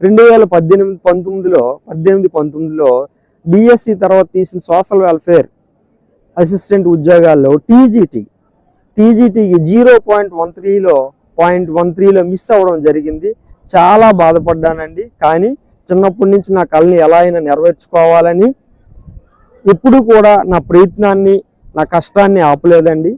రెండు వేల పద్దెనిమిది పంతొమ్మిదిలో పద్దెనిమిది పంతొమ్మిదిలో డిఎస్సి తర్వాత తీసిన సోషల్ వెల్ఫేర్ అసిస్టెంట్ ఉద్యోగాల్లో టీజీటీ టీజీటీకి జీరో పాయింట్ వన్ త్రీలో పాయింట్ వన్ త్రీలో మిస్ అవ్వడం జరిగింది. చాలా బాధపడ్డానండి. కానీ చిన్నప్పటి నుంచి నా కళని ఎలా అయినా నెరవేర్చుకోవాలని ఎప్పుడు కూడా నా ప్రయత్నాన్ని నా కష్టాన్ని ఆపలేదండి.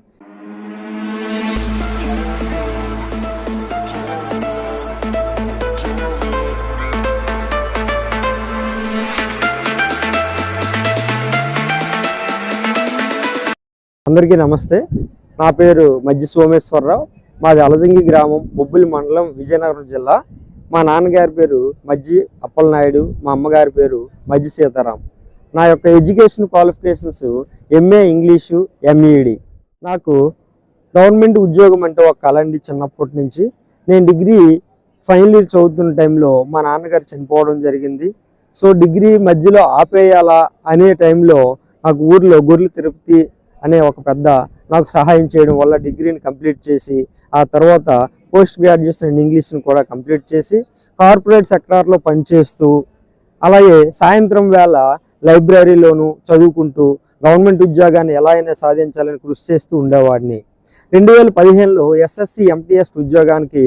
అందరికీ నమస్తే. నా పేరు మజ్జి సోమేశ్వరరావు. మాది అలజంగి గ్రామం బొబ్బిలి మండలం విజయనగరం జిల్లా. మా నాన్నగారి పేరు మజ్జి అప్పలనాయుడు మా అమ్మగారి పేరు మజ్జి సీతారాం. నా యొక్క education qualifications MA English MEd. నాకు గవర్నమెంట్ ఉద్యోగం అంటే ఒక కళ అండి చిన్నప్పటి నుంచి. నేను డిగ్రీ ఫైనల్ ఇయర్ చదువుతున్న టైంలో మా నాన్నగారు చనిపోవడం జరిగింది. సో డిగ్రీ మధ్యలో ఆపేయాలా అనే టైంలో నాకు ఊర్లో గొర్రెలు తిరుపతి అనే ఒక పెద్ద నాకు సహాయం చేయడం వల్ల డిగ్రీని కంప్లీట్ చేసి ఆ తర్వాత పోస్ట్ గ్రాడ్యుయేషన్ ఇన్ ఇంగ్లీష్ని కూడా కంప్లీట్ చేసి కార్పొరేట్ సెక్టార్లో పనిచేస్తూ అలాగే సాయంత్రం వేళ లైబ్రరీలోనూ చదువుకుంటూ గవర్నమెంట్ ఉద్యోగాన్ని ఎలా అయినా సాధించాలని కృషి చేస్తూ ఉండేవాడిని. రెండు వేల పదిహేనులో ఎస్ఎస్సి ఎంటీఎస్ ఉద్యోగానికి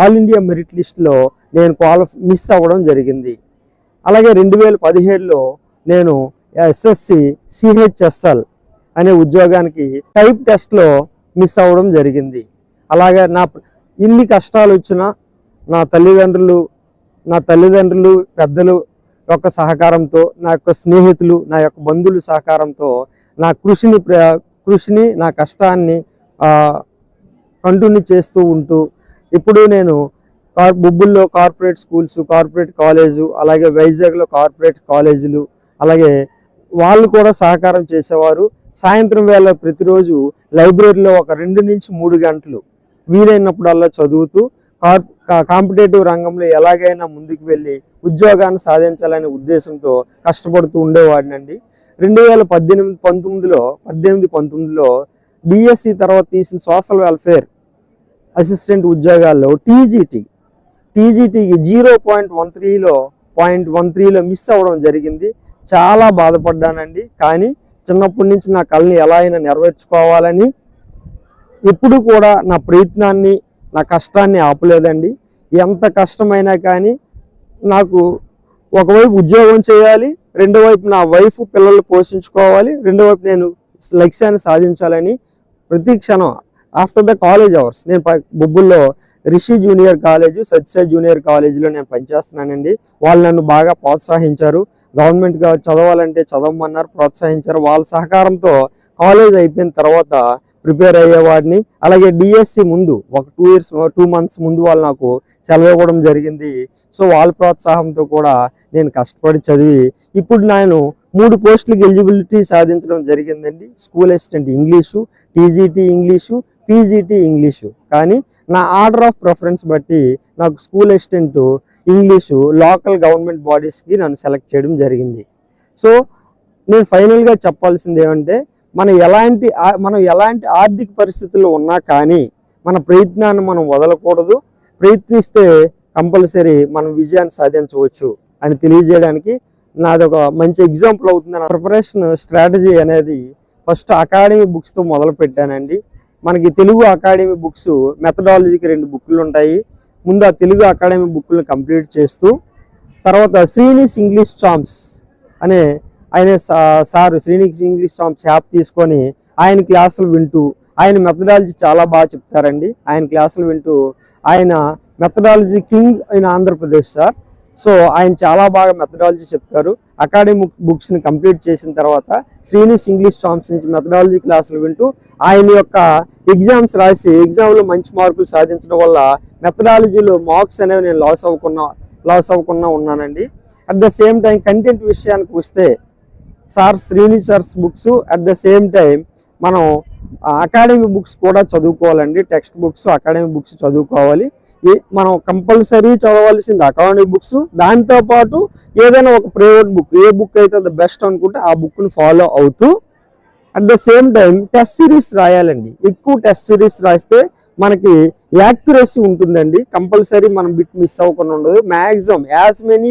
ఆల్ ఇండియా మెరిట్ లిస్ట్లో నేను క్వాలి మిస్ అవ్వడం జరిగింది. అలాగే రెండు వేల పదిహేడులో నేను ఎస్ఎస్సి సిహెచ్ఎస్ఎల్ అనే ఉద్యోగానికి టైప్ టెస్ట్లో మిస్ అవ్వడం జరిగింది. అలాగే నా ఇన్ని కష్టాలు వచ్చినా నా తల్లిదండ్రులు నా తల్లిదండ్రులు పెద్దలు యొక్క సహకారంతో నా యొక్క స్నేహితులు నా యొక్క బంధువుల సహకారంతో నా కృషిని ప్ర- కృషిని నా కష్టాన్ని కంటిన్యూ చేస్తూ ఉంటూ ఇప్పుడు నేను కార్ బొబ్బుల్లో కార్పొరేట్ స్కూల్స్ కార్పొరేట్ కాలేజు అలాగే వైజాగ్లో కార్పొరేట్ కాలేజీలు అలాగే వాళ్ళు కూడా సహకారం చేసేవారు. సాయంత్రం వేళ ప్రతిరోజు లైబ్రరీలో ఒక రెండు నుంచి మూడు గంటలు వీలైనప్పుడల్లా చదువుతూ కాంపిటేటివ్ రంగంలో ఎలాగైనా ముందుకు వెళ్ళి ఉద్యోగాన్ని సాధించాలనే ఉద్దేశంతో కష్టపడుతూ ఉండేవాడినండి. రెండు వేల పద్దెనిమిది పంతొమ్మిదిలో పద్దెనిమిది పంతొమ్మిదిలో డిఎస్సి తర్వాత తీసిన సోషల్ వెల్ఫేర్ అసిస్టెంట్ ఉద్యోగాల్లో టీజీటీ టీజీటీకి జీరో పాయింట్ వన్ త్రీలో పాయింట్ వన్ త్రీలో మిస్ అవ్వడం జరిగింది. చాలా బాధపడ్డానండి. కానీ చిన్నప్పటి నుంచి నా కళని ఎలా అయినా నెరవేర్చుకోవాలని ఎప్పుడు కూడా నా ప్రయత్నాన్ని నా కష్టాన్ని ఆపలేదండి. ఎంత కష్టమైనా కానీ నాకు ఒకవైపు ఉద్యోగం చేయాలి రెండో వైపు నా వైఫ్ పిల్లలు పోషించుకోవాలి రెండో వైపు నేను లక్ష్యాన్ని సాధించాలని ప్రతి క్షణం ఆఫ్టర్ ద కాలేజ్ అవర్స్ నేను ప- బొబ్బుల్లో Rishi junior college Satya junior కాలేజీలో నేను పనిచేస్తున్నానండి. వాళ్ళు నన్ను బాగా ప్రోత్సహించారు. గవర్నమెంట్ చదవాలంటే చదవమన్నారు ప్రోత్సహించారు. వాళ్ళ సహకారంతో కాలేజ్ అయిపోయిన తర్వాత ప్రిపేర్ అయ్యేవాడిని. అలాగే డిఎస్సి ముందు ఒక టూ ఇయర్స్ టూ మంత్స్ ముందు వాళ్ళు నాకు సెలవు ఇవ్వడం జరిగింది. సో వాళ్ళ ప్రోత్సాహంతో కూడా నేను కష్టపడి చదివి ఇప్పుడు నేను మూడు పోస్టులకు ఎలిజిబిలిటీ సాధించడం జరిగిందండి. School assistant English TGT English PGT English. కానీ నా ఆర్డర్ ఆఫ్ ప్రిఫరెన్స్ బట్టి నాకు school assistant English local government బాడీస్కి నన్ను సెలెక్ట్ చేయడం జరిగింది. సో నేను ఫైనల్గా చెప్పాల్సింది ఏమంటే మన ఎలాంటి మనం ఎలాంటి ఆర్థిక పరిస్థితుల్లో ఉన్నా కానీ మన ప్రయత్నాన్ని మనం వదలకూడదు. ప్రయత్నిస్తే కంపల్సరీ మనం విజయాన్ని సాధించవచ్చు అని తెలియజేయడానికి నాది ఒక మంచి ఎగ్జాంపుల్ అవుతుంది నా ప్రిపరేషన్ స్ట్రాటజీ అనేది ఫస్ట్ అకాడమీ బుక్స్తో మొదలు పెట్టానండి మనకి తెలుగు అకాడమీ బుక్స్ మెథడాలజీకి రెండు బుక్లు ఉంటాయి ముందు ఆ తెలుగు అకాడమీ బుక్లను కంప్లీట్ చేస్తూ తర్వాత శ్రీనిస్ ఇంగ్లీష్ చాంప్స్ అనే ఆయన sir Srinis English champs app తీసుకొని ఆయన క్లాసులు వింటూ ఆయన మెథడాలజీ చాలా బాగా చెప్తారండి. ఆయన క్లాసులు వింటూ ఆయన methodology king in Andhra Pradesh sir. So ఆయన చాలా బాగా మెథడాలజీ చెప్తారు. అకాడమిక్ బుక్స్ని కంప్లీట్ చేసిన తర్వాత శ్రీనిస్ ఇంగ్లీష్ సాంగ్స్ నుంచి మెథడాలజీ క్లాసులు వింటూ ఆయన యొక్క ఎగ్జామ్స్ రాసి ఎగ్జామ్లో మంచి మార్కులు సాధించడం వల్ల మెథడాలజీలో మార్క్స్ అనేవి నేను లాస్ అవ్వకుండా లాస్ అవ్వకుండా ఉన్నానండి. At the same time content విషయానికి వస్తే sir Srini sir's books at the same time మనం అకాడమీ బుక్స్ కూడా చదువుకోవాలండి. టెక్స్ట్ బుక్స్ అకాడమీ బుక్స్ చదువుకోవాలి. మనం కంపల్సరీ చదవాల్సింది అకాడమిక్ బుక్స్. దాంతో పాటు ఏదైనా ఒక ప్రైవేట్ బుక్ ఏ బుక్ అయితే ద బెస్ట్ అనుకుంటే ఆ బుక్ని ఫాలో అవుతూ at the same time test series రాయాలండి. ఎక్కువ టెస్ట్ సిరీస్ రాస్తే మనకి యాక్యురసీ ఉంటుందండి. కంపల్సరీ మనం బిట్ మిస్ అవ్వకుండా ఉండదు. Maximum as many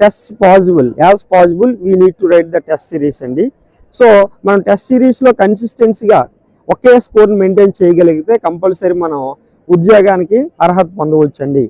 test possible as possible we need to write the test series అండి. సో మనం టెస్ట్ సిరీస్లో కన్సిస్టెన్సీగా ఒకే స్కోర్ని మెయింటైన్ చేయగలిగితే కంపల్సరీ మనం ఉద్యోగానికి అర్హత పొందవచ్చండి.